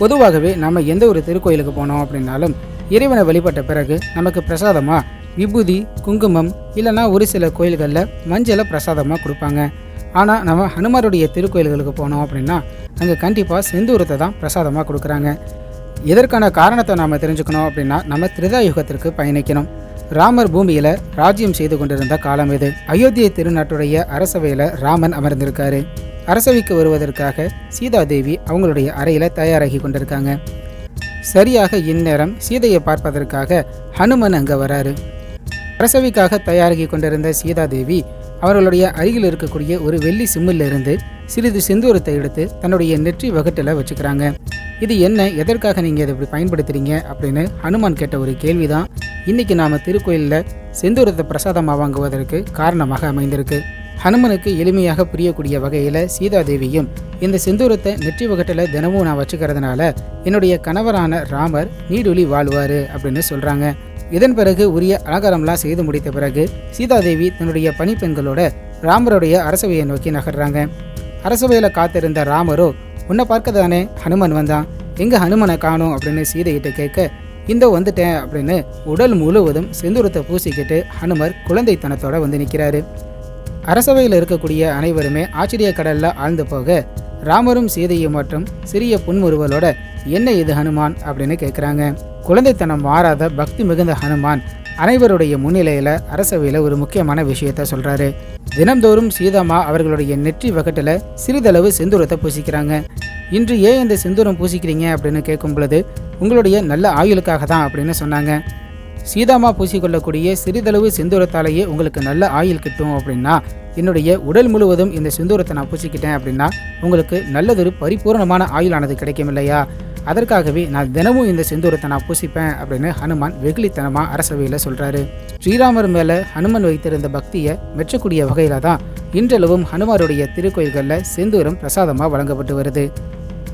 பொதுவாகவே நம்ம எந்த ஒரு திருக்கோயிலுக்கு போனோம் அப்படின்னாலும் இறைவனை வழிபட்ட பிறகு நமக்கு பிரசாதமாக விபூதி குங்குமம் இல்லைன்னா ஒரு சில கோயில்களில் மஞ்சளை பிரசாதமாக கொடுப்பாங்க. ஆனால் நம்ம ஹனுமாருடைய திருக்கோயில்களுக்கு போனோம் அப்படின்னா அங்கே கண்டிப்பாக செந்தூரத்தை தான் பிரசாதமாக கொடுக்குறாங்க. இதற்கான காரணத்தை நாம் தெரிஞ்சுக்கணும் அப்படின்னா நம்ம திரேதாயுகத்திற்கு பயணிக்கணும். ராமர் பூமியில் ராஜ்யம் செய்து கொண்டிருந்த காலம் இது. அயோத்தியை திருநாட்டுடைய அரசவையில் ராமன் அமர்ந்திருக்காரு. அரசவைக்கு வருவதற்காக சீதாதேவி அவங்களுடைய அறையில் தயாராகி கொண்டிருக்காங்க. சரியாக இந்நேரம் சீதையை பார்ப்பதற்காக ஹனுமன் அங்கே வராரு. அரசவைக்காக தயாராகி கொண்டிருந்த சீதாதேவி அவர்களுடைய அருகில் இருக்கக்கூடிய ஒரு வெள்ளி சிம்மில் இருந்து சிறிது செந்தூரத்தை எடுத்து தன்னுடைய நெற்றி வகட்டில் வச்சுக்கிறாங்க. இது என்ன எதற்காக நீங்கள் இதை இப்படி பயன்படுத்துறீங்க? அப்படின்னு ஹனுமான் கேட்ட ஒரு கேள்விதான் இன்னைக்கு நாம் திருக்கோயிலில் செந்தூரத்தை பிரசாதமாக வாங்குவதற்கு காரணமாக அமைந்திருக்கு. ஹனுமனுக்கு எளிமையாக புரியக்கூடிய வகையில் சீதாதேவியும் இந்த செந்தூரத்தை நெற்றி வகட்டில் தினமும் நான் வச்சுக்கிறதுனால என்னுடைய கணவரான ராமர் நீடுலி வாழ்வார் அப்படின்னு சொல்கிறாங்க இதன் பிறகு உரிய அலங்காரம்லாம் செய்து முடித்த பிறகு சீதாதேவி தன்னுடைய பணிப்பெண்களோட ராமருடைய அரசவையை நோக்கி நகர்றாங்க. அரசவையில் காத்திருந்த ராமரோ உன்னை பார்க்க தானே ஹனுமன் வந்தான். எங்க ஹனுமனை காணோம்? அப்படின்னு சீதையிட்ட கேட்க இந்த வந்துட்டேன் அப்படின்னு உடல் முழுவதும் செந்தூரத்தை பூசிக்கிட்டு ஹனுமர் குழந்தைத்தனத்தோட வந்து நிற்கிறாரு அரசவையில் இருக்கக்கூடிய அனைவருமே ஆச்சரிய கடலில் ஆழ்ந்து போக ராமரும் சீதையும் மற்றும் சிறிய புன்முறுவலோட என்ன இது ஹனுமான்? அப்படின்னு கேட்குறாங்க குழந்தைத்தனம் மாறாத பக்தி மிகுந்த ஹனுமான் அனைவருடைய முன்னிலையில் அரசவையில் ஒரு முக்கியமான விஷயத்த சொல்கிறாரு தினம்தோறும் சீதாமா அவர்களுடைய நெற்றி வகட்டில் சிறிதளவு செந்தூரத்தை பூசிக்கிறாங்க. இன்று ஏன் இந்த செந்தூரம் பூசிக்கிறீங்க? அப்படின்னு கேட்கும் பொழுது உங்களுடைய நல்ல ஆயுளுக்காக தான் அப்படின்னு சொன்னாங்க. சீதாமா பூசிக்கொள்ளக்கூடிய சிறிதளவு செந்தூரத்தாலேயே உங்களுக்கு நல்ல ஆயுள் கிட்டும் அப்படின்னா என்னுடைய உடல் முழுவதும் இந்த செந்தூரத்தை நான் பூசிக்கிட்டேன் அப்படின்னா உங்களுக்கு நல்லதொரு பரிபூரணமான ஆயுளானது கிடைக்கும் இல்லையா அதற்காகவே நான் தினமும் இந்த செந்தூரத்தை நான் பூசிப்பேன் அப்படின்னு ஹனுமான் வெகுளித்தனமாக அரசவையில் சொல்கிறாரு ஸ்ரீராமர் மேலே ஹனுமன் வைத்திருந்த பக்தியை மெச்சக்கூடிய வகையில் தான் இன்றளவும் ஹனுமாருடைய திருக்கோயில்களில் செந்தூரம் பிரசாதமாக வழங்கப்பட்டு வருது.